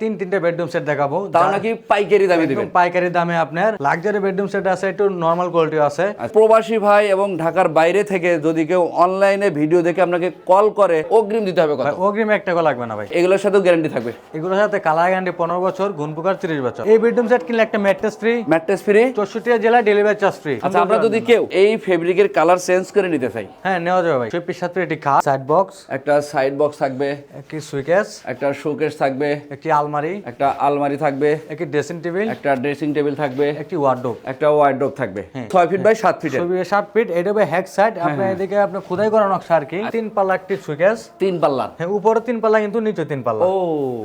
তিন তিনটে bedroom set দেখাবো। তাও নাকি পাইকারি দামে দিবেন? পাইকারি দামে আপনার। লাক্সারি বেডরুম সেট আছে একটু নর্মাল কোয়ালিটি আছে। প্রবাসী ভাই এবং ঢাকার বাইরে থেকে যদি কেউ অনলাইনে ভিডিও দেখে আপনাকে কল করে অগ্রিম দিতে হবে কত? অগ্রিম এক টাকা লাগবে না ভাই। এগুলোর সাথেও গ্যারান্টি থাকবে। এগুলোর সাথে কালার গ্যারান্টি পনেরো বছর গুণ গুনপুকার তিরিশ বছর। এই বেডরুম সেট কিনলে একটা ম্যাট্রেস ফ্রি ম্যাট্রেস ফ্রি চৌষট্টি জেলায় ডেলিভারি চার্জ ফ্রি আচ্ছা আমরা যদি কেউ এই ফেব্রিকের কালার চেঞ্জ করে নিতে চাই। হ্যাঁ নেওয়া যাবে ভাই। চব্বিশ সাত একটি খাট সাইড বক্স একটা সাইড বক্স থাকবে একটি সুইকেস একটা শোকেস থাকবে। একটি আলমারি। একটা আলমারি থাকবে। একটি ড্রেসিং টেবিল একটা ড্রেসিং টেবিল থাকবে। একটি ওয়ার্ডরোব একটা ওয়ার্ডরোব থাকবে। ছয় ফিট বাই সাত ছবি সাত ফিট এটা হবে হ্যাক সাইড হ্যাঁ, আপনার এদিকে আপনার খোদাই করা নকশা আর কি। তিন পাল্লা একটি সুইকেস তিন পাল্লার হ্যাঁ উপরে তিন পাল্লা কিন্তু নিচে তিন পাল্লা। ও।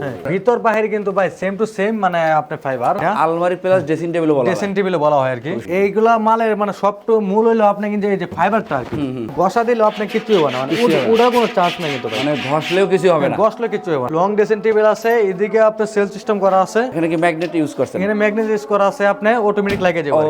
হ্যাঁ, ভিতর বাহির কিন্তু ভাই সেম টু সেম মানে আপনার ফাইবার আলমারি প্লাস ড্রেসিং টেবিল বলা ড্রেসিং টেবিলে বলা হয় আর কি। এইগুলা মালের মানে সবটু মূল হইল আপনি কিন্তু এই যে ফাইবারটা আর কি। বসা দিলে আপনি কিছু হবে না। মানে ওটা কোনো চার্জ নাই কিন্তু মানে ঘষলেও কিছু হবে না। বসলে কিছু হবে লং ড্রেসিং টেবিল আছে এদিকে আপনার সেল সিস্টেম করা আছে। এখানে কি ম্যাগনেট ইউজ করছেন? এখানে ম্যাগনেট ইউজ করা আছে আপনি অটোমেটিক লাগে যাবে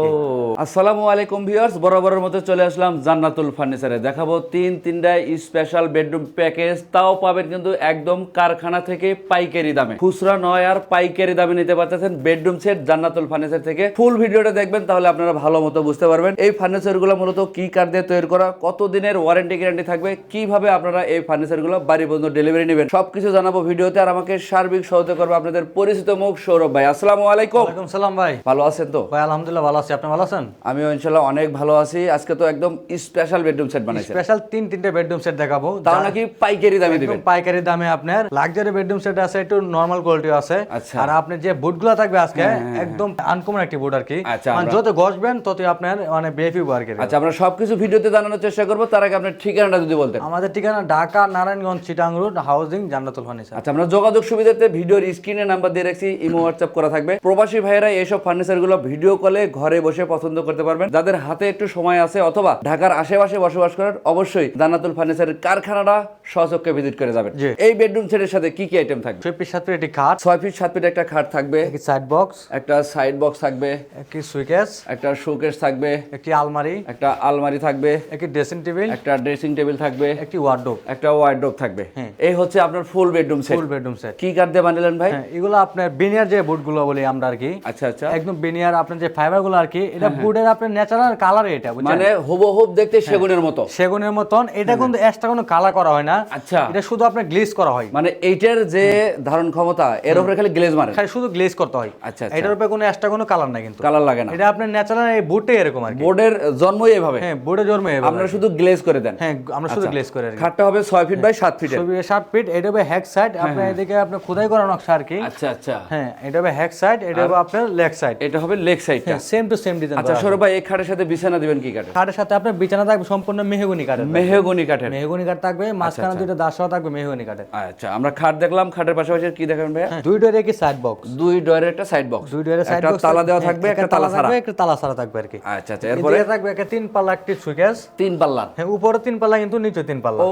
আসসালামু আলাইকুম ভিউয়ার্স বরাবরের মতো চলে আসলাম জান্নাতুল ফার্নিচারে দেখাবো তিন তিনটা স্পেশাল বেডরুম প্যাকেজ তাও পাবেন কিন্তু একদম কারখানা থেকে পাইকারি দামে। খুচরা নয় আর পাইকারি দামে নিতে পারতেছেন বেডরুম সেট জান্নাতুল ফার্নিচার থেকে। ফুল ভিডিওটা দেখবেন তাহলে আপনারা ভালো মতো বুঝতে পারবেন এই ফার্নিচারগুলো মূলত কি কার দিয়ে তৈরি করা কত দিনের ওয়ারেন্টি গ্যারান্টি থাকবে কীভাবে আপনারা এই ফার্নিচারগুলো বাড়ি পর্যন্ত ডেলিভারি নেবেন সবকিছু জানাব ভিডিওতে। আর আমাকে সার্বিক সহায়তা করবে আপনাদের পরিচিত মুখ সৌরভ ভাই। আসসালামু আলাইকুম। ওয়ালাইকুম সালাম ভাই। ভালো আছেন তো? ভাই আলহামদুলিল্লাহ ভালো আছি। আপনি ভালো আছেন? আমিও ইনশাল্লাহ অনেক ভালো আছি। আজকে তো একদম স্পেশাল বেডরুম সেট বানাইছেন। স্পেশাল তিন তিনটে বেডরুম সেট দেখাবো। তাও নাকি পাইকারি দামে দিবেন? পাইকারি দামে আপনার। লাক্সারি বেডরুম সেট আছে একটু নরমাল কোয়ালিটি আছে। আচ্ছা। আর আপনি যে বুটগুলো থাকবে আজকে একদম আনকমন একটি বুট আর কি। আচ্ছা, মানে যত গসবেন তত আপনার মানে বেফি আর কি। আচ্ছা আমরা সবকিছু ভিডিওতে জানানোর চেষ্টা করব। তার আগে আপনার ঠিকানাটা যদি বলতেন। আমাদের ঠিকানা Dhaka Narayanganj Chittagong road housing Jannatul furniture আচ্ছা আমরা যোগাযোগ সুবিধাতে ভিডিওর স্ক্রিনে নাম্বার দিয়ে রাখছি ইমো হোয়াটসঅ্যাপ করা থাকবে। প্রবাসী ভাইয়েরা এইসব ফার্নিচারগুলো ভিডিও কলে ঘরে বসে পছন্দ করতে পারবেন। যাদের হাতে একটু সময় আছে অথবা ঢাকার আশেপাশে বসবাস করেন অবশ্যই জান্নাতুল ফার্নিচারের কারখানাটা সচক্ষে ভিজিট করে যাবেন। এই বেডরুম সেটের সাথে কি কি আইটেম থাকবে? চব্বিশ সাত ফিট একটি খাট ছয় ফিট সাত ফিট একটা খাট থাকবে। একটি সাইড বক্স একটা সাইড বক্স থাকবে। একটি সুইকেস একটা শোকেস থাকবে। একটি আলমারি। একটা আলমারি থাকবে। একটি ড্রেসিং টেবিল একটা ড্রেসিং টেবিল থাকবে। একটি ওয়ার্ডরোব একটা ওয়ার্ডরোব থাকবে। এই হচ্ছে আপনার full bedroom set full bedroom set কি কাঠ দিয়ে বানালেন ভাই? হ্যাঁ এগুলো আপনার বিনিয়ার যে বুটগুলো বলি আমরা আর কি আচ্ছা আচ্ছা। একদম বিনিয়ার আপনার যে ফাইবারগুলো আর কি এটা বুটের আপনার ন্যাচারাল কালার এটা মানে হুবহুব দেখতে সেগুনের মতো। সেগুনের মতন এটা কিন্তু এক্সট্রা কোনো কালার করা হয় না। আচ্ছা। এটা শুধু আপনার গ্লেজ করা হয়। মানে এইটার যে ধারণ ক্ষমতা এর উপরে খালি গ্লেজ মারে। খালি শুধু গ্লেজ করতে হয়। আচ্ছা আচ্ছা। এটার উপরে কোনো এক্সট্রা কোনো কালার নাই কিন্তু। কালার লাগে না। এটা আপনার ন্যাচারাল এই বুটে এরকম আর কি। বোর্ডের জন্মই এভাবে। হ্যাঁ বুটে জন্মে এভাবে। আপনারা শুধু গ্লেজ করে দেন। হ্যাঁ আমরা শুধু গ্লেজ করে আর কি। খাটটা হবে ছয় ফিট বাই সাত ফিটের ছবি সাত ফিট এটা হবে হ্যাক সাইড আপনার এদিকে আপনার খোদাই করা নকশা আর কি আচ্ছা আচ্ছা। হ্যাঁ এটা হবে হ্যাক সাইড এটা হবে আপনার লেগ সাইড। এটা হবে লেগ সাইডটা। সেম টু সেম ডিজাইন আচ্ছা সৌরভ ভাই এই খাটের সাথে বিছানা দিবেন কি কাঠের? কাঠের সাথে আপনার বিছানা থাকবে সম্পূর্ণ মেহগুনি কাঠের মেহগনি কাঠের। মেহগুনি কাঠ থাকবে মাঝখানে দুইটা দাসও থাকবে মেহগুনি কাঠের। আচ্ছা আমরা খাট দেখলাম খাটের পাশাপাশি কি দেখাবেন ভাইয়া? হ্যাঁ, দুই ডোরে কি সাইড বক্স দুই ডয়ের একটা সাইড বক্স দুই ডোরে সাইড বক্স তালা দেওয়া থাকবে একটা তালা ছাড়া। থাকবে একটা তালা ছাড়া থাকবে আর কি। আচ্ছা আচ্ছা এরপরে? থাকবে একটা তিন পাল্লা একটি সুইকেস তিন পাল্লার হ্যাঁ উপরে তিন পাল্লা কিন্তু নিচে তিন পাল্লা। ও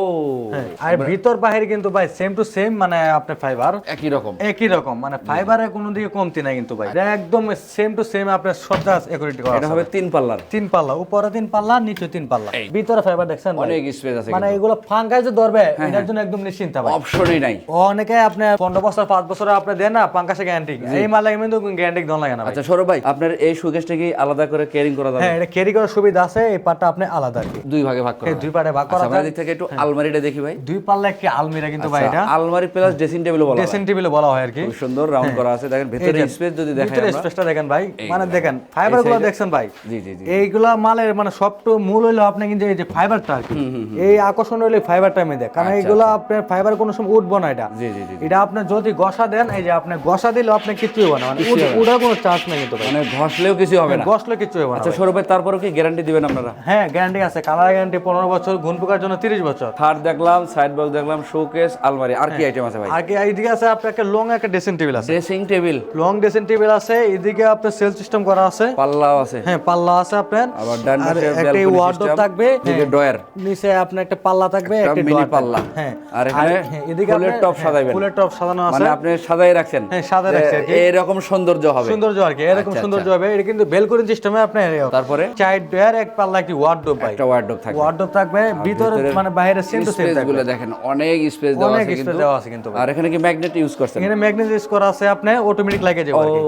হ্যাঁ, আর ভিতর বাহির কিন্তু ভাই সেম টু সেম মানে আপনার ফাইবার একই রকম। একই রকম মানে ফাইবারে কোনো দিকে কমতি নাই কিন্তু ভাই। এটা একদম সেম টু সেম আপনার সজ্জা একুরেটি করা এটা হবে তিন পাল্লার। তিন পাল্লা উপরে তিন পাল্লা নিচে তিন পাল্লা। ভিতরে ফাইবার দেখছেন অনেক স্পেস আছে মানে এগুলো ফাঙ্কাই যে ধরবে এটার জন্য একদম নিশ্চিন্ত ভাই। অপশনই নাই। অনেকে আপনি পনেরো বছর পাঁচ বছর আপনি দেন না পাঙ্কাশে গ্যারান্টি এই মালে কিন্তু গ্যারান্টি দন লাগে না আচ্ছা সৌরভ ভাই আপনার এই সুকেশটা কি আলাদা করে কেয়ারিং করা যাবে? হ্যাঁ এটা ক্যারি করার সুবিধা আছে এই পার্টটা আপনি আলাদা দুই ভাগে ভাগ করা দুই পার্টে ভাগ করা আচ্ছা আমরা দিক থেকে একটু আলমারিটা দেখি ভাই। দুই পাল্লা একটি আলমিরা কিন্তু ভাই আচ্ছা, এটা। আলমারি প্লাস ড্রেসিং টেবিল বলা হয়। ড্রেসিং টেবিলে বলা হয়। আর কি। খুব সুন্দর রাউন্ড করা আছে। দেখেন ভিতরে স্পেস যদি দেখাই ভিতরে স্পেসটা দেখেন ভাই। মানে দেখেন ফাইবারগুলো দেখছেন ভাই? জি জি জি। এইগুলা মালের মানে সবটু মূল হইল আপনি কিন্তু এই যে ফাইবারটা আর কি। এই আকর্ষণ হইল ফাইবারটা কারণ এইগুলো আপনার ফাইবার কোনো সময় উঠবো না এটা। আচ্ছা, জি জি জি। এটা আপনি যদি গসা দেন এই যে আপনি গসা দিলে আপনি কিছু হবে না। মানে উঠার কোনো চান্স নেই কিন্তু মানে ঘষলেও কিছু হবে না। গসলে কিছু হবে না আচ্ছা তারপরে কি গ্যারান্টি দিবেন আপনারা? হ্যাঁ গ্যারান্টি আছে। কালার গ্যারান্টি পনেরো বছর ঘুন পোকার জন্য তিরিশ বছর। খাট দেখলাম সাইড বক্স দেখলাম শোকেস আলমারি। আর কি আইটেম আছে ভাই? আর কি এইদিকে আছে? আপনার একটা লং একটা ড্রেসিং টেবিল আছে। Dressing table long dressing table আছে এদিকে আপনার সেল সিস্টেম করা আছে। পাল্লাও আছে। হ্যাঁ পাল্লা আছে আপনার। আবার ডান পাশে একটা ওয়ার্ডরোব থাকবে। এদিকে হ্যাঁ। ডয়ার নিচে আপনার একটা পাল্লা থাকবে একটা থাকবে। পাল্লা। হ্যাঁ আর এখানে হ্যাঁ, এদিকে ফুলের টপ হ্যাঁ, সাজাইবেন। ফুলের টপ সাজানো আছে। মানে আপনি সাজাই রাখছেন হ্যাঁ, সাজায় যে রাখছি আর এরকম সৌন্দর্য হবে। সৌন্দর্য আর কি এরকম আচ্ছা, সৌন্দর্য হবে। এটা কিন্তু বেলকনি সিস্টেমে আপনার তারপরে? চাইড ডয়ার এক পাল্লা একটি ওয়ার্ডরোব ভাই। একটা ওয়ার্ডরোব থাকবে। ওয়ার্ডরোব থাকবে ভিতরে মানে বাইরে সেম টু সেম থাকবে। দেখেন অনেক স্পেস দেওয়া আছে কিন্তু। আর এখানে কি ম্যাগনেট ইউজ করছেন? এখানে ম্যাগনেট ইউজ করা আছে আপনি অটোমেটিক লাগিয়ে যাবে আচ্ছা,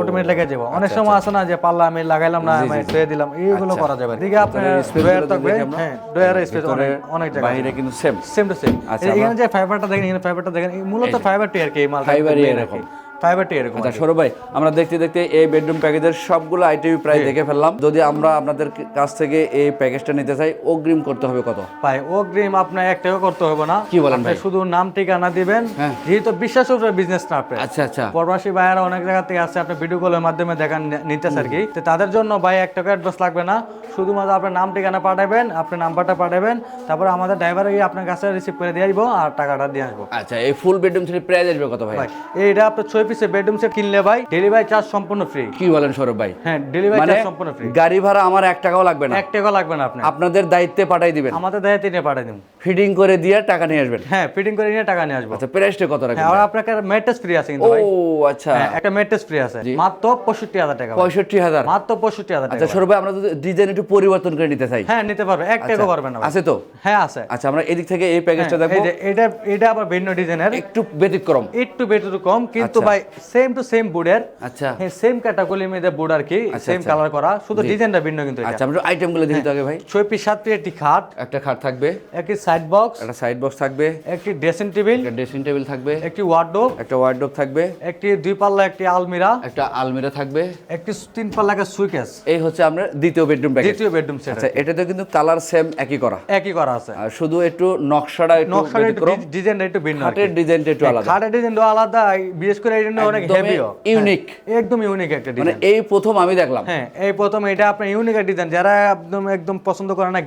অটোমেটিক লাগিয়ে যাবে। অনেক সময় আছে না যে পাল্লা আমি লাগাইলাম না আমি ছুঁয়ে দিলাম এইগুলো করা যাবে দিকে আপনি গুলো থাকবে হ্যাঁ ড্রয়ার স্পেস অনেক অনেক জায়গা বাইরে কিন্তু সেম সেম টু সেম আচ্ছা, এখানে যে ফাইবারটা দেখেন এখানে ফাইবারটা দেখেন মূলত ফাইবারটি আর কি মাল ফাইবার এরকম। এরকম আচ্ছা সৌরভ ভাই আমরা দেখতে দেখতে এই বেডরুম প্যাকেজের সবগুলো আইটেম প্রায় দেখে ফেললাম। যদি আমরা আপনাদের কাছ থেকে এই প্যাকেজটা নিতে চাই অগ্রিম করতে হবে কত? ভাই অগ্রিম আপনার একটাও করতে হবে না। কি বলেন ভাই? শুধু নাম ঠিকানা দিবেন। হ্যাঁ। যেহেতু বিশ্বাস উপরে বিজনেস না আপনার আচ্ছা আচ্ছা। প্রবাসী ভাইয়ারা অনেক জায়গা থেকে আসছে আপনি ভিডিও কলের মাধ্যমে দেখান নিতেছে আর কি। তো তাদের জন্য ভাই এক টাকা অ্যাডভান্স লাগবে না। শুধুমাত্র আপনার নাম ঠিকানা পাঠাবেন আপনার নাম্বারটা পাঠাবেন। তারপরে আমাদের ড্রাইভার গিয়ে আপনার কাছে রিসিভ করে দিয়ে আসব আর টাকাটা দিয়ে আসব। আচ্ছা এই ফুল বেডরুম থ্রি প্রাইস আসবে কত ভাই? ভাই এইটা আপনার ছয় পিসের বেডরুম সেট কিনলে ভাই ডেলিভারি চার্জ সম্পূর্ণ ফ্রি কি বলেন সৌরভ ভাই? হ্যাঁ ডেলিভারি মানে চার্জ সম্পূর্ণ ফ্রি গাড়ি ভাড়া আমার এক টাকাও লাগবে না। এক টাকা লাগবে না আপনার। আপনাদের দায়িত্বে পাঠাই দিবেন। আমাদের দায়িত্ব নিয়ে পাঠিয়ে দিন। ফিডিং করে দিয়ে টাকা নিয়ে আসবেন। হ্যাঁ ফিটিং করে নিয়ে টাকা নিয়ে আসব। আচ্ছা প্রাইসটা কত রাখবেন হ্যাঁ আর আপনাকে ম্যাট্রেস ফ্রি আছে কিন্তু ভাই। ও আচ্ছা। হ্যাঁ, একটা ম্যাট্রেস ফ্রি আছে। মাত্র পঁয়ষট্টি হাজার টাকা ভাই। পঁয়ষট্টি হাজার। মাত্র পঁয়ষট্টি হাজার আচ্ছা সৌরভ ভাই আমরা যদি ডিজাইন একটু পরিবর্তন করে নিতে চাই। হ্যাঁ নিতে পারবে। এক টাকা পারবে না আছে তো? হ্যাঁ আছে। আচ্ছা আমরা এদিক থেকে এই প্যাকেজটা দেখব। এটা এটা আবার ভিন্ন ডিজাইনের একটু ব্যতিক্রম। একটু বেটু কম কিন্তু আচ্ছা। ভাই সেম টু সেম বুডের আচ্ছা। হ্যাঁ সেম ক্যাটাগরির মধ্যে বুড আর কি সেম কালার করা শুধু ডিজাইনটা ভিন্ন কিন্তু আচ্ছা আমরা আইটেমগুলো দেখি তো আগে ভাই। ছয় পিস সাত পিস একটি খাট। একটা খাট থাকবে। একটি সাইড বক্স একটা সাইড বক্স থাকবে। একটি ড্রেসিং টেবিল একটা ড্রেসিং টেবিল থাকবে। একটি ওয়ার্ডরোব একটা ওয়ার্ডরোব থাকবে। একটি দুই পাল্লা একটি আলমিরা। একটা আলমিরা থাকবে। একটি তিন পাল্লা একটা সুইকেস এই হচ্ছে আমরা দ্বিতীয় বেডরুম প্যাকেজ দ্বিতীয় বেডরুম সেট আচ্ছা এটাতে কিন্তু কালার সেম একই করা। একই করা আছে। আর শুধু একটু নকশাটা একটু নকশার একটু ডিজাইনটা একটু ভিন্ন। খাটের ডিজাইনটা একটু আলাদা। খাটের ডিজাইনটা আলাদা। বিশেষ করে অনেক হেভিও unique। একদম ইউনিক একটা মানে এই প্রথম আমি দেখলাম। হ্যাঁ এই প্রথম এটা আপনার ইউনিক একটা ডিজাইন যারা একদম একদম পছন্দ করে না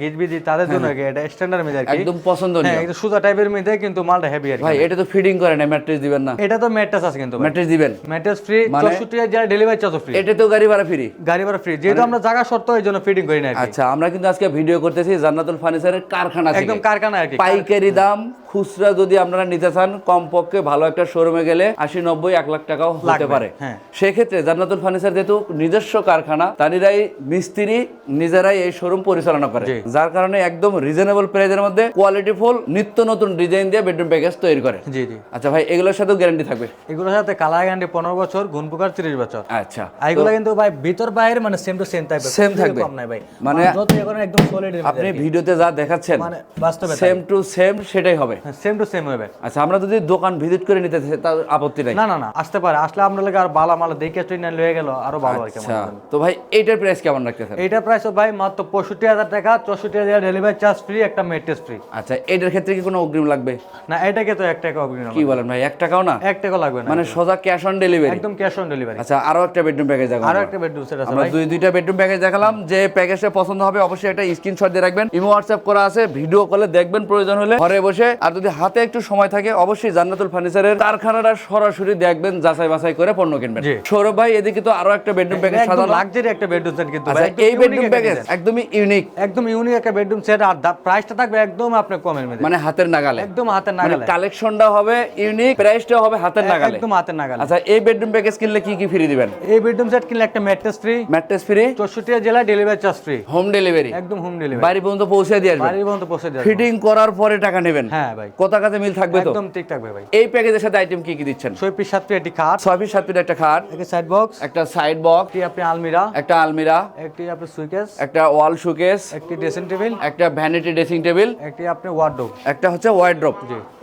তাদের জন্য এটা স্ট্যান্ডার্ড মধ্যে আর কি। হ্যাঁ, একদম পছন্দনীয়। হ্যাঁ এটা সুতা টাইপের কিন্তু মালটা হেভি আর ভাই এটা তো ফিডিং করে না ম্যাট্রেস দিবেন না। এটা তো ম্যাট্রেস আছে কিন্তু ম্যাট্রেস দিবেন। ম্যাট্রেস ফ্রি মানে- চৌষট্টি হাজার ডেলিভারি চার্জ ফ্রি এটা তো গাড়ি ভাড়া ফ্রি গাড়ি ভাড়া ফ্রি যেহেতু আমরা জায়গা শর্ত এই জন্য ফিটিং করি না আচ্ছা আমরা কিন্তু আজকে ভিডিও করতেছি জান্নাতুল ফার্নিচারের কারখানা একদম কারখানা আর কি। পাইকারি দাম খুচরা যদি আপনারা নিতে চান কমপক্ষে ভালো একটা শোরুমে গেলে আশি নব্বই এক লাখ টাকাও হতে পারে। হ্যাঁ। সেক্ষেত্রে জান্নাতুল ফার্নিচার যেহেতু নিজস্ব কারখানা তানিরাই মিস্ত্রি নিজেরাই এই শোরুম পরিচালনা করে। যার কারণে একদম রিজনেবল প্রাইজের মধ্যে কোয়ালিটি ফুল নিত্য নতুন ডিজাইন দিয়ে বেডরুম প্যাকেজ তৈরি করে। জি জি। আচ্ছা ভাই এগুলোর সাথেও গ্যারান্টি থাকবে? এগুলোর সাথে কালার গ্যারান্টি পনেরো বছর গুণ প্রকার তিরিশ বছর। আচ্ছা। এগুলো কিন্তু ভাই ভিতর বাইরে মানে সেম টু সেম টাইপের Same থাকবে। কম নাই ভাই। মানে একদম সলিড আপনি ভিডিওতে যা দেখাচ্ছেন মানে বাস্তবে সেম টু সেম সেটাই হবে। সেম টু সেম হবে। আচ্ছা আমরা যদি দোকান ভিজিট করে নিতে চাই তার আপত্তি নাই। না না না। আসতে পারে। আসলে আমরা লাগে আর ভালো মাল দেখে ট্রেন লয়ে গেল আরও ভালো আর কি আচ্ছা। তো ভাই এইটার প্রাইস কেমন রাখতেছেন? এইটা প্রাইস ভাই মাত্র পঁয়ষট্টি হাজার টাকা চৌষট্টি হাজার ডেলিভারি চার্জ ফ্রি একটা মেট্রেস ফ্রি আচ্ছা এটার ক্ষেত্রে কি কোনো অগ্রিম লাগবে? না এটাকে তো এক টাকা অগ্রিম কি বলেন ভাই এক টাকাও না? এক টাকা লাগবে না মানে সোজা ক্যাশ অন ডেলিভারি একদম ক্যাশ অন ডেলিভারি আচ্ছা আরও একটা বেডরুম প্যাকেজ দেখাবো আরও একটা বেডরুম সেট আছে আমরা দুই দুইটা বেডরুম প্যাকেজ দেখালাম। যে প্যাকেজটা পছন্দ হবে অবশ্যই একটা স্ক্রিনশট দিয়ে রাখবেন। ইমো হোয়াটসঅ্যাপ করা আছে ভিডিও কলে দেখবেন প্রয়োজন হলে। ঘরে বসে আর যদি হাতে একটু সময় থাকে অবশ্যই জান্নাতুল ফার্নিচারের কারখানাটা সরাসরি দেখবেন। দেখবেন যাচাই বাছাই করে পণ্য কিনবেন। সৌরভ ভাই এদিকে তো আরও একটা বেডরুম প্যাকেজ সাজানো লাক্সারি একটা বেডরুম সেট কিন্তু আচ্ছা, এই বেডরুম প্যাকেজ একদমই ইউনিক একদম ইউনিক একটা বেডরুম সেট আর প্রাইসটা থাকবে একদম আপনার কমের মধ্যে। মানে হাতের নাগালে। একদম হাতের মানে নাগালে। কালেকশনটা হবে ইউনিক প্রাইসটা হবে হাতের নাগালে। একদম হাতের নাগালে। আচ্ছা এই বেডরুম প্যাকেজ কিনলে কি কি ফ্রি দিবেন? এই বেডরুম সেট কিনলে একটা ম্যাট্রেস ফ্রি ম্যাট্রেস ফ্রি 64 জেলা delivery charge free home delivery একদম হোম ডেলিভারি বাড়ি পর্যন্ত পৌঁছে দিয়ে আসবে বাড়ি পর্যন্ত পৌঁছে দিয়ে ফিটিং করার পরে টাকা নেবেন। হ্যাঁ ভাই। কত কাছে মিল থাকবে তো? একদম ঠিক থাকবে ভাই। এই প্যাকেজের সাথে আইটেম কি কি দিচ্ছেন? 6 পিস 7 একটি খাট। ছয় ফিট সাত ফিট একটা খাট। একটা সাইড বক্স একটা সাইড বক্স একটি আপনি আলমিরা। একটা আলমিরা। একটি আপনার সুইকেস একটা ওয়াল সুইকেস একটি ড্রেসিং টেবিল একটা ভ্যানিটি ড্রেসিং টেবিল একটি আপনি ওয়ার্ড্রোপ একটা হচ্ছে ওয়ার্ড্রোপ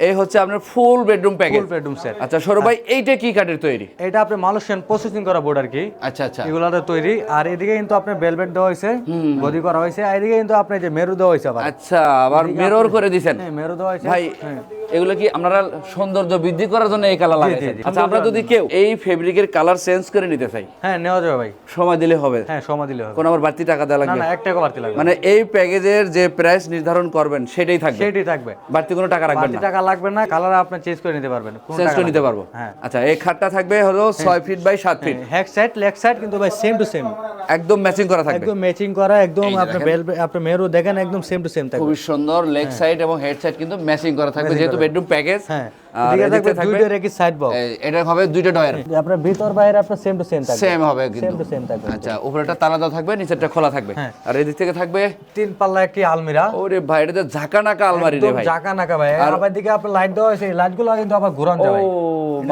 এই হচ্ছে আপনার full bedroom package full bedroom set আচ্ছা সৌরভ ভাই হ্যাঁ। এইটা কি কাঠের তৈরি? এটা আপনি মালয়েশিয়ান প্রসেসিং করা বোর্ড আর কি। আচ্ছা আচ্ছা। এগুলার তৈরি। আর এদিকে কিন্তু আপনি বেলভেট দেওয়া হয়েছে গদি করা হয়েছে। আর এদিকে কিন্তু আপনি যে মেরু দেওয়া হয়েছে আচ্ছা আবার মেরর করে দিয়েছেন মেরু হ্যাঁ, দেওয়া হয়েছে। ভাই হ্যাঁ। এগুলো কি আপনারা সৌন্দর্য বৃদ্ধি করার জন্য এই কালার লাগাইছেন। আচ্ছা আমরা যদি কেউ এই ফেব্রিকের কালার চেঞ্জ করে নিতে চাই। হ্যাঁ নেওয়া যাবে ভাই। সময় দিলে হবে? হ্যাঁ সময় দিলে হবে। কোন আবার বাড়তি টাকা দেওয়া লাগবে? না এক টাকা বাড়তি লাগবে মানে এই প্যাকেজের যে প্রাইস নির্ধারণ করবেন সেটাই থাকবে? সেটাই থাকবে। বাড়তি কোনো টাকা রাখবেন না? টাকা লাগবে না কালার আপনি চেঞ্জ করে নিতে পারবেন কোনো চেঞ্জ করে নিতে পারব? হ্যাঁ। আচ্ছা এই খাটটা থাকবে হলো ছয় ফিট বাই সাত ফিট হ্যাক সাইড লেগ সাইড কিন্তু ভাই সেম টু সেম একদম ম্যাচিং করা থাকবে। একদম ম্যাচিং করা একদম আপনি বেল আপনি মেরু দেখেন একদম সেম টু সেম থাকবে। খুবই সুন্দর লেগ সাইড এবং হেড সাইড কিন্তু ম্যাচিং করা থাকবে যেহেতু বেডরুম প্যাকেজ হ্যাঁ এটা হবে দুইটা ডয়ার আপনার ভিতর বাইরে আপনার সেম টু সেম থাকবে। সেম হবে সেম টু সেম থাকবে। আচ্ছা উপরেটা তালা দেওয়া থাকবে নিচেরটা খোলা থাকবে। হ্যাঁ। আর এদিক থেকে থাকবে? তিন পাল্লা একটি আলমিরা। ওরে ভাই এটা আলমারি রে ভাই। ভাই। আর দিকে আপনার লাইট দেওয়া হয়েছে লাইটগুলো কিন্তু আবার ঘুরানো যায়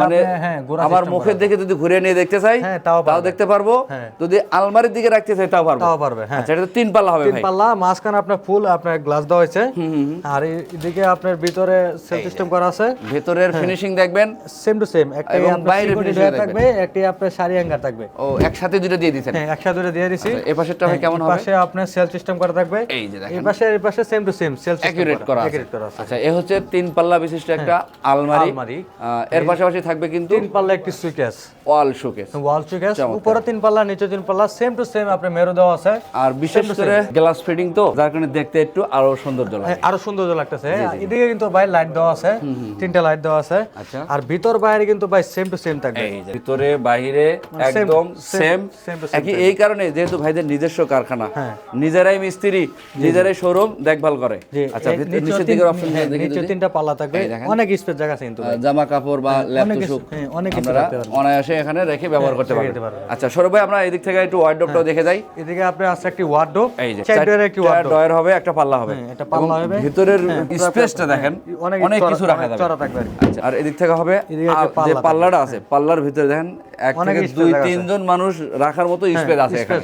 মানে হ্যাঁ, গোড়া আমার মুখের দিকে যদি ঘুরে নিয়ে দেখতে চাই হ্যাঁ, তাও দেখতে পারব। হ্যাঁ। যদি আলমারির দিকে রাখতে চাই তাও পারব। তাও পারবে হ্যাঁ। আচ্ছা তো তিন পাল্লা হবে তিন পাল্লা মাঝখানে আপনার ফুল আপনার গ্লাস দেওয়া হয়েছে। আর এদিকে আপনার ভিতরে সেল সিস্টেম করা আছে। ভেতরের ফিনিশিং দেখবেন। সেম টু সেম একটা বাইরে ডয়ার থাকবে একটি আপনার সারি হ্যাঙ্গার থাকবে। ও একসাথে দুটো দিয়ে দিচ্ছেন হ্যাঁ একসাথে দুটো দিয়ে দিছি। এ পাশেরটা ভাই কেমন এই হবে? পাশে আপনার সেল সিস্টেম করা থাকবে। এই যে দেখেন। এই পাশে এই পাশে same to same sell system করা। আছে। আচ্ছা এ হচ্ছে তিন পাল্লা বিশিষ্ট একটা আলমারি। আলমারি। এর পাশাপাশি থাকবে কিন্তু তিন পাল্লা একটি সুইকেস ওয়াল শোকেস ওয়াল সুইকেস উপরে তিন পাল্লা নিচে তিন পাল্লা সেম টু সেম আপনার মেরু দেওয়া আছে। আর বিশেষ করে গ্লাস ফিটিং তো যার কারণে দেখতে একটু আরও সৌন্দর্য লাগে। হ্যাঁ, আরও সুন্দর লাগতেছে। এদিকে কিন্তু ভাই লাইট দেওয়া আছে। তিনটা লাইট দেওয়া আছে। আচ্ছা। আর ভিতর বাইরে কিন্তু ভাই সেম টু সেম থাকবে। ভিতরে বাইরে একদম same, সেম একই এই কারণে যেহেতু ভাইদের নিজস্ব কারখানা হ্যাঁ। নিজেরাই মিস্ত্রি নিজেরাই শোরুম দেখভাল করে। আচ্ছা নিচের দিকের অপশন হ্যাঁ, দেখি তিনটা পাল্লা থাকবে। অনেক স্পেস জায়গা আছে কিন্তু জামা কাপড় বা অনেক হ্যাঁ, অনেক আপনারা অনায়াসে এখানে রেখে ব্যবহার করতে পারবেন আচ্ছা সৌরভ ভাই আমরা এদিক থেকে একটু ওয়ার্ডরোবটাও দেখে যাই। এদিকে আপনার আছে একটি ওয়ার্ডরোব এই যে একটি ডয়ার হবে একটা পাল্লা হবে। হ্যাঁ, একটা পাল্লা হবে। ভিতরের হ্যাঁ, স্পেসটা দেখেন হ্যাঁ, অনেক অনেক কিছু রাখা যাবে। চড়া থাকবে আচ্ছা আর এদিক থেকে হবে যে পাল্লাটা আছে পাল্লার ভিতরে দেখেন এক থেকে দুই। তিনজন মানুষ রাখার মতো স্পেস আছে এখানে।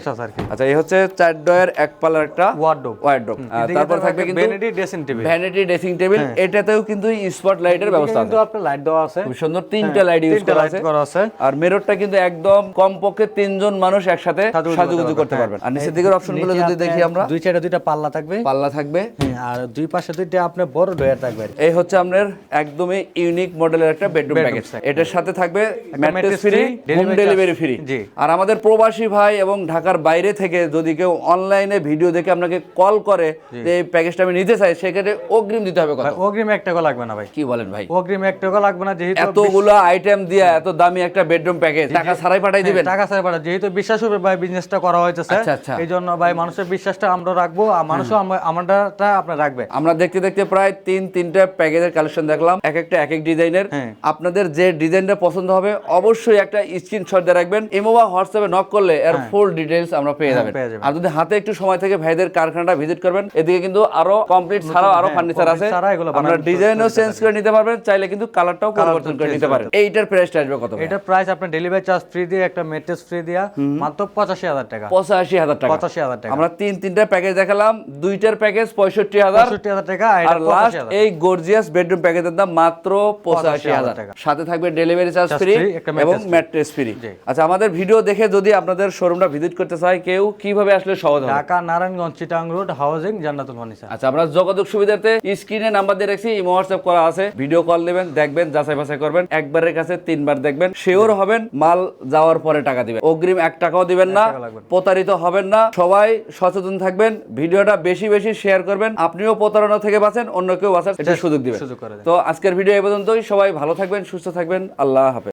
আচ্ছা এই হচ্ছে চার ডয়ের এক পাল্লার একটা ওয়ার্ডরোব ওয়ার্ডরোব তারপর থাকবে কিন্তু vanity dressing table vanity dressing table এটাতেও কিন্তু স্পট লাইটের ব্যবস্থা আছে। কিন্তু আপনার লাইট দেওয়া আছে। খুব সুন্দর। তিনটা লাইট ইউজ করা আছে। আর মিররটা কিন্তু একদম কমপক্ষে তিনজন মানুষ একসাথে সাজুগুজু করতে পারবেন। আর নিচের দিকের অপশনগুলো নিচে যদি দেখি আমরা। দুই সাইডে দুইটা পাল্লা থাকবে। পাল্লা থাকবে। হ্যাঁ, আর দুই পাশে দুইটা আপনার বড় ডয়ার থাকবে। এই হচ্ছে আপনার একদমই ইউনিক মডেলের একটা বেডরুম প্যাকেজ এটার সাথে থাকবে mattress free home delivery free. আর আমাদের প্রবাসী ভাই এবং ঢাকার বাইরে থেকে যদি কেউ অনলাইনে ভিডিও দেখে আপনাকে কল করে যে এই প্যাকেজটা আমি নিতে চাই সেক্ষেত্রে অগ্রিম দিতে হবে কথা অগ্রিম এক টাকা লাগবে না ভাই। কি বলেন ভাই? অগ্রিম এক টাকা লাগবে না যেহেতু এতগুলো আইটেম দিয়ে এত দামি একটা বেডরুম প্যাকেজ টাকা ছাড়াই পাঠাই দিবেন? টাকা পাঠায়। যেহেতু বিশ্বাস হবে ভাই বিজনেসটা করা হয়েছে আচ্ছা, আচ্ছা। এই জন্য ভাই মানুষের বিশ্বাসটা আমরা রাখব আর মানুষও আমারটা আপনার রাখবে। আমরা দেখতে দেখতে প্রায় তিন তিনটা প্যাকেজের কালেকশন দেখলাম এক একটা এক এক ডিজাইনের হ্যাঁ। আপনাদের যে ডিজাইনটা পছন্দ হবে অবশ্যই একটা স্ক্রিনশট দিয়ে রাখবেন। ইমো বা হোয়াটসঅ্যাপে নক করলে এর ফুল ডিটেলস আমরা পেয়ে যাবেন। হ্যাঁ। আর যদি হাতে একটু সময় থেকে ভাইদের কারখানাটা ভিজিট করবেন। এদিকে কিন্তু আরও কমপ্লিট ছাড়াও আরও হ্যাঁ, ফার্নিচার আছে। আপনারা ডিজাইনও চেঞ্জ করে নিতে পারবেন চাইলে কিন্তু কালারটাও পরিবর্তন করে change নিতে পারেন। এইটার প্রাইসটা আসবে কত এটা প্রাইস আপনার ডেলিভারি চার্জ ফ্রি দিয়ে একটা মেট্রেস ফ্রি দিয়া মাত্র পঁচাশি হাজার টাকা। পঁচাশি হাজার টাকা। পঁচাশি হাজার টাকা। আমরা তিন তিনটা প্যাকেজ দেখালাম দুইটার প্যাকেজ পঁয়ষট্টি হাজার। পঁয়ষট্টি হাজার টাকা আর লাস্ট এই গর্জিয়াস বেডরুম প্যাকেজের দাম মাত্র পঁচাশি হাজার টাকা। সাথে থাকবে ডেলিভারি চার্জ ফ্রি এবং ম্যাট্রেস ফ্রি আচ্ছা আমাদের ভিডিও দেখে যদি আপনাদের শোরুমটা ভিজিট করতে চায় কেউ কীভাবে আসলে সহজ হবে? Dhaka Narayanganj Chittagong road housing Jannatul furniture আচ্ছা আমরা যোগাযোগ সুবিধার্থে স্ক্রিনে নাম্বার দিয়ে রাখছি ইমো হোয়াটসঅ্যাপ করা আছে। ভিডিও কল নেবেন দেখবেন যাচাই বাছাই করবেন। একবারের কাছে তিনবার দেখবেন। শিওর হবেন মাল যাওয়ার পরে টাকা দিবেন। অগ্রিম এক টাকাও দিবেন না। প্রতারিত হবেন না। সবাই সচেতন থাকবেন ভিডিওটা বেশি বেশি শেয়ার করবেন। আপনিও প্রতারণা থেকে বাঁচেন অন্য কেউ বাঁচার সুযোগ দিবেন। সুযোগ দেন। তো আজকের ভিডিও এই পর্যন্তই। সবাই ভালো থাকবেন সুস্থ থাকবেন। আল্লাহ হাফেজ।